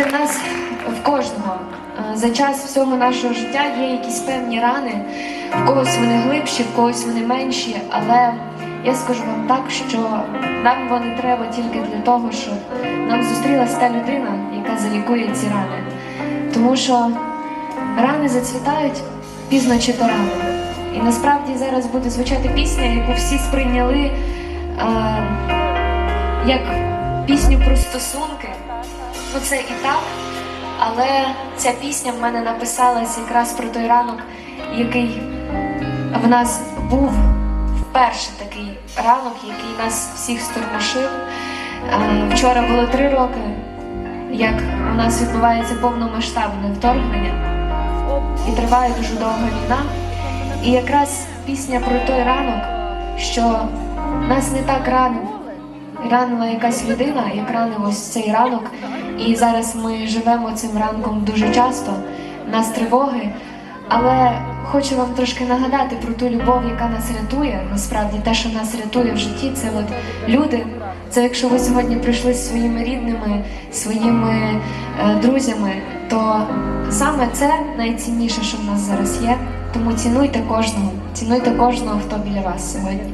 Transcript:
Знаєте, в нас в кожного е, за час всього нашого життя є якісь певні рани. В когось вони глибші, в когось вони менші, але я скажу вам так, що нам вони треба тільки для того, щоб нам зустрілася та людина, яка залікує ці рани. Тому що рани зацвітають пізно чи то рано. І насправді зараз буде звучати пісня, яку всі сприйняли е, як пісню про стосунки. Ну це і так, але ця пісня в мене написалась якраз про той ранок, який в нас був вперше такий ранок, який нас всіх стормошив. Е, Вчора було три роки, як у нас відбувається повномасштабне вторгнення і триває дуже довга війна. І якраз пісня про той ранок, що нас не так ранив, ранила якась людина, як ранив цей ранок. І зараз ми живемо цим ранком дуже часто, нас тривоги. Але хочу вам трошки нагадати про ту любов, яка нас рятує. Насправді те, що нас рятує в житті, це от люди. Це якщо ви сьогодні прийшли зі своїми рідними, своїми е, друзями, то саме це найцінніше, що в нас зараз є. Тому цінуйте кожного, цінуйте кожного, хто біля вас сьогодні.